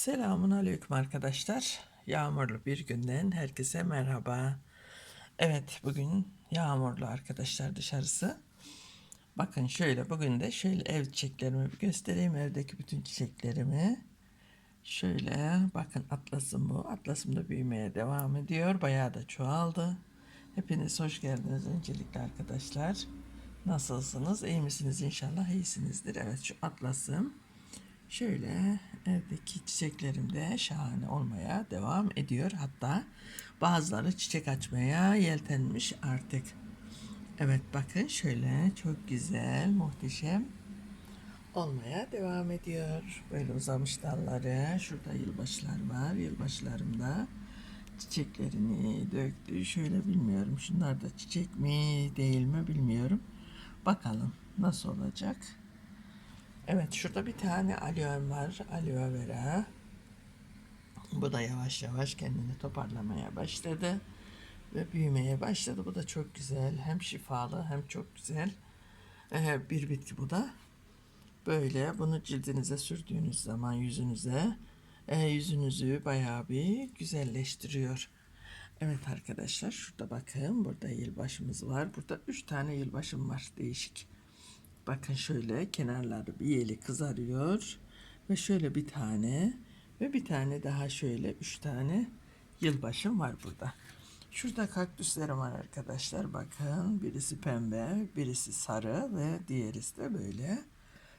Selamun aleyküm arkadaşlar. Yağmurlu bir günden herkese merhaba. Evet bugün yağmurlu arkadaşlar dışarısı. Bakın şöyle bugün de şöyle ev çiçeklerimi göstereyim. Evdeki bütün çiçeklerimi. Şöyle bakın atlasım bu. Atlasım da büyümeye devam ediyor. Bayağı da çoğaldı. Hepiniz hoş geldiniz öncelikle arkadaşlar. Nasılsınız? İyi misiniz? İnşallah iyisinizdir. Evet şu atlasım. Şöyle evdeki çiçeklerim de şahane olmaya devam ediyor. Hatta bazıları çiçek açmaya yeltenmiş artık. Evet bakın şöyle çok güzel, muhteşem olmaya devam ediyor. Böyle uzamış dalları. Şurada yılbaşlar var. Yılbaşlarımda çiçeklerini döktü. Şöyle bilmiyorum. Şunlar da çiçek mi değil mi bilmiyorum. Bakalım nasıl olacak. Evet şurada bir tane aloe var. Aloe vera. Bu da yavaş yavaş kendini toparlamaya başladı. Ve büyümeye başladı. Bu da çok güzel. Hem şifalı hem çok güzel. Ee, bir bitki bu da. Böyle bunu cildinize sürdüğünüz zaman yüzünüze e, yüzünüzü bayağı bir güzelleştiriyor. Evet arkadaşlar şurada bakın burada yılbaşımız var. Burada üç tane yılbaşım var değişik. Bakın şöyle kenarları bir yeli kızarıyor. Ve şöyle bir tane ve bir tane daha şöyle üç tane yılbaşım var burada. Şurada kaktüslerim var arkadaşlar. Bakın birisi pembe, birisi sarı ve diğerisi de böyle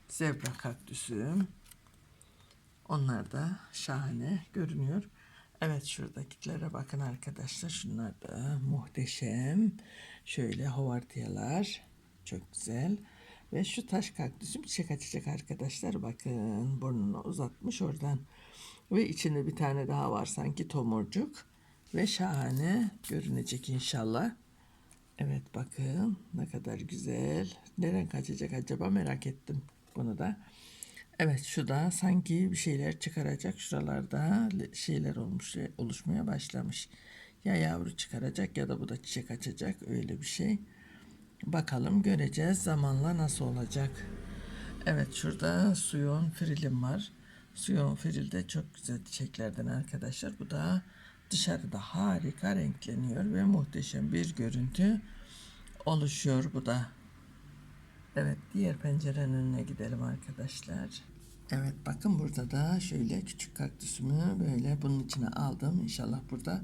zebra kaktüsüm. Onlar da şahane görünüyor. Evet şuradakilere bakın arkadaşlar. Şunlar da muhteşem. Şöyle hovartiyalar. Çok güzel. Ve şu taş kaktüsüm çiçek açacak arkadaşlar. Bakın burnunu uzatmış oradan. Ve içinde bir tane daha var sanki tomurcuk. Ve şahane görünecek inşallah. Evet bakın ne kadar güzel. Neren kaçacak acaba merak ettim bunu da. Evet şu da sanki bir şeyler çıkaracak. Şuralarda şeyler olmuş, oluşmaya başlamış. Ya yavru çıkaracak ya da bu da çiçek açacak öyle bir şey. Bakalım göreceğiz zamanla nasıl olacak. Evet şurada suyon frilim var. Suyon fril de çok güzel çiçeklerden arkadaşlar. Bu da dışarıda harika renkleniyor ve muhteşem bir görüntü oluşuyor bu da. Evet diğer pencerenin önüne gidelim arkadaşlar. Evet bakın burada da şöyle küçük kaktüsümü böyle bunun içine aldım. İnşallah burada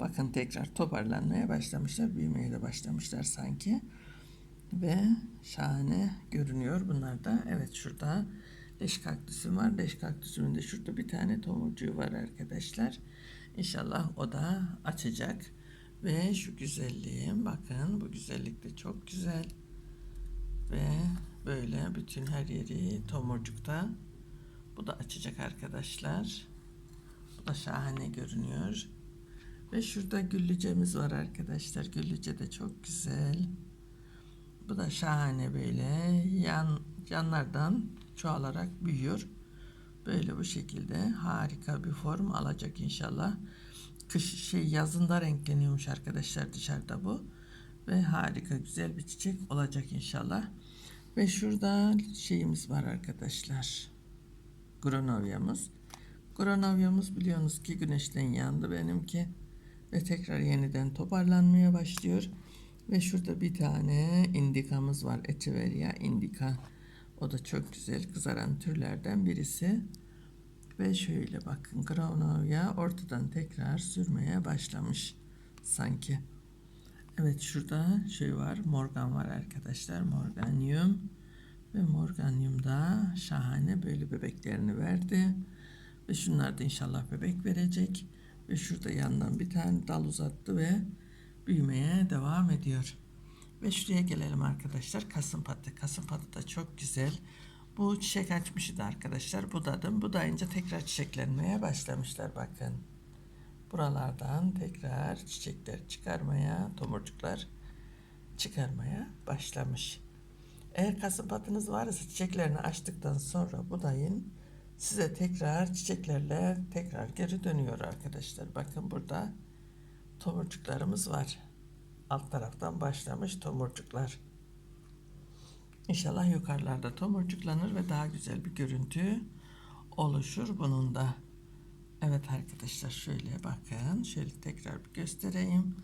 bakın tekrar toparlanmaya başlamışlar. Büyümeye de başlamışlar sanki. Ve şahane görünüyor bunlar da. Evet şurada leş kaktüsüm var. Leş kaktüsümün de şurada bir tane tomurcuğu var arkadaşlar. İnşallah o da açacak. Ve şu güzelliğim bakın bu güzellik de çok güzel. Ve böyle bütün her yeri tomurcukta. Bu da açacak arkadaşlar. Bu da şahane görünüyor. Ve şurada güllücemiz var arkadaşlar. Güllüce de çok güzel. Bu da şahane böyle yan yanlardan çoğalarak büyüyor. Böyle bu şekilde harika bir form alacak inşallah. Kış şey yazında renkleniyormuş arkadaşlar dışarıda bu. Ve harika güzel bir çiçek olacak inşallah. Ve şurada şeyimiz var arkadaşlar. Gronovyamız. Gronovyamız biliyorsunuz ki güneşten yandı benimki. Ve tekrar yeniden toparlanmaya başlıyor. Ve şurada bir tane indikamız var. Echeveria indica. O da çok güzel kızaran türlerden birisi. Ve şöyle bakın Graunovia ortadan tekrar sürmeye başlamış sanki. Evet şurada şey var Morgan var arkadaşlar. Morganium. Ve Morganium da şahane böyle bebeklerini verdi. Ve şunlar da inşallah bebek verecek. Ve şurada yandan bir tane dal uzattı ve büyümeye devam ediyor. Ve şuraya gelelim arkadaşlar. Kasım patı. Kasım patı da çok güzel. Bu çiçek açmıştı arkadaşlar. Budadım. Budayınca tekrar çiçeklenmeye başlamışlar bakın. Buralardan tekrar çiçekler çıkarmaya, tomurcuklar çıkarmaya başlamış. Eğer kasım patınız varsa çiçeklerini açtıktan sonra budayın. Size tekrar çiçeklerle tekrar geri dönüyor arkadaşlar. Bakın burada tomurcuklarımız var. Alt taraftan başlamış tomurcuklar. İnşallah yukarılarda tomurcuklanır ve daha güzel bir görüntü oluşur bunun da. Evet arkadaşlar şöyle bakın. Şöyle tekrar bir göstereyim.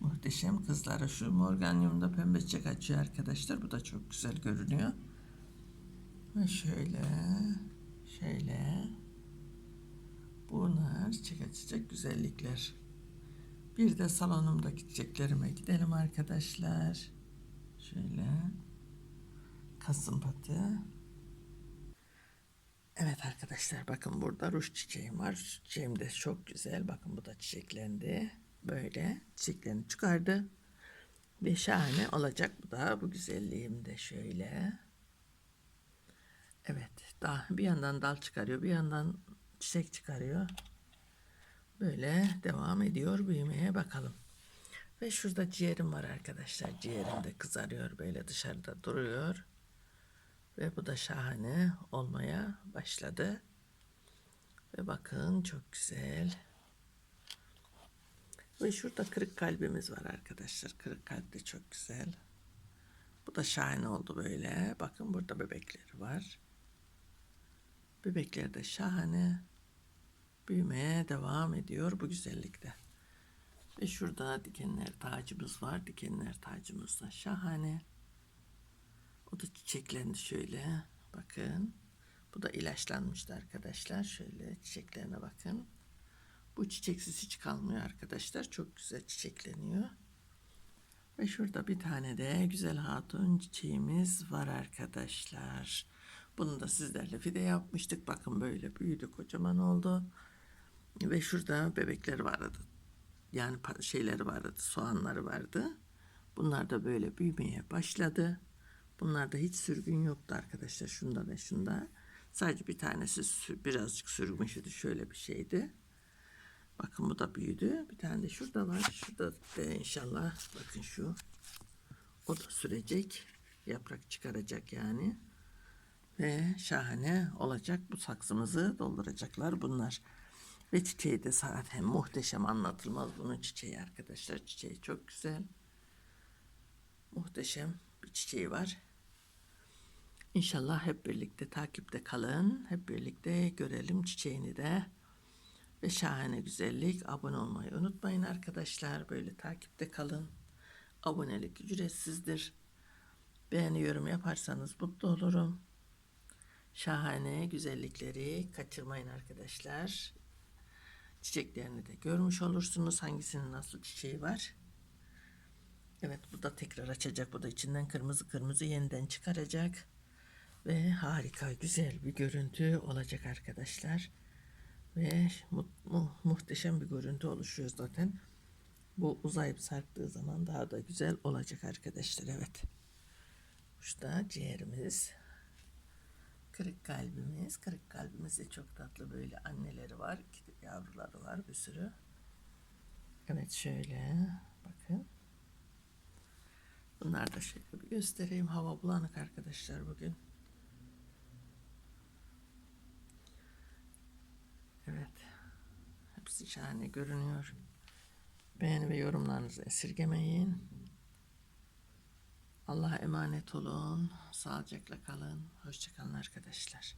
Muhteşem kızlara şu morganyumda pembe çiçek açıyor arkadaşlar. Bu da çok güzel görünüyor. Ve şöyle şöyle bunlar çiçek açacak güzellikler. Bir de salonumdaki çiçeklerime gidelim arkadaşlar. Şöyle kasım patı. Evet arkadaşlar bakın burada ruj çiçeğim var. Ruj çiçeğim de çok güzel. Bakın bu da çiçeklendi. Böyle çiçeklerini çıkardı. Ve şahane olacak bu da. Bu güzelliğim de şöyle. Evet. Daha bir yandan dal çıkarıyor. Bir yandan çiçek çıkarıyor. Böyle devam ediyor büyümeye bakalım. Ve şurada ciğerim var arkadaşlar. Ciğerim de kızarıyor böyle dışarıda duruyor. Ve bu da şahane olmaya başladı. Ve bakın çok güzel. Ve şurada kırık kalbimiz var arkadaşlar. Kırık kalp de çok güzel. Bu da şahane oldu böyle. Bakın burada bebekleri var. Bebekler de şahane. Büyümeye devam ediyor bu güzellikte. Ve şurada dikenler tacımız var. Dikenler tacımız da şahane. O da çiçeklendi şöyle. Bakın. Bu da ilaçlanmıştı arkadaşlar. Şöyle çiçeklerine bakın. Bu çiçeksiz hiç kalmıyor arkadaşlar. Çok güzel çiçekleniyor. Ve şurada bir tane de güzel hatun çiçeğimiz var arkadaşlar. Bunu da sizlerle fide yapmıştık. Bakın böyle büyüdü kocaman oldu. Ve şurada bebekleri vardı. Yani şeyleri vardı, soğanları vardı. Bunlar da böyle büyümeye başladı. Bunlarda hiç sürgün yoktu arkadaşlar. Şunda ve şunda. Sadece bir tanesi birazcık sürgmüştü. Şöyle bir şeydi. Bakın bu da büyüdü. Bir tane de şurada var. Şurada da inşallah bakın şu. O da sürecek. Yaprak çıkaracak yani. Ve şahane olacak. Bu saksımızı dolduracaklar bunlar. Ve çiçeği de zaten muhteşem anlatılmaz bunun çiçeği arkadaşlar. Çiçeği çok güzel. Muhteşem bir çiçeği var. İnşallah hep birlikte takipte kalın. Hep birlikte görelim çiçeğini de. Ve şahane güzellik. Abone olmayı unutmayın arkadaşlar. Böyle takipte kalın. Abonelik ücretsizdir. Beğeni yorum yaparsanız mutlu olurum. Şahane güzellikleri kaçırmayın arkadaşlar. Çiçeklerini de görmüş olursunuz. Hangisinin nasıl çiçeği var. Evet bu da tekrar açacak. Bu da içinden kırmızı kırmızı yeniden çıkaracak. Ve harika güzel bir görüntü olacak arkadaşlar. Ve mu- mu- muhteşem bir görüntü oluşuyor zaten. Bu uzayıp sarktığı zaman daha da güzel olacak arkadaşlar. Evet. İşte ciğerimiz. Kırık kalbimiz. Kırık kalbimiz de çok tatlı böyle anneleri var. yavruları var bir sürü. Evet şöyle bakın. Bunlar da şöyle bir göstereyim. Hava bulanık arkadaşlar bugün. Evet. Hepsi şahane görünüyor. Beğeni ve yorumlarınızı esirgemeyin. Allah'a emanet olun. Sağlıcakla kalın. Hoşçakalın arkadaşlar.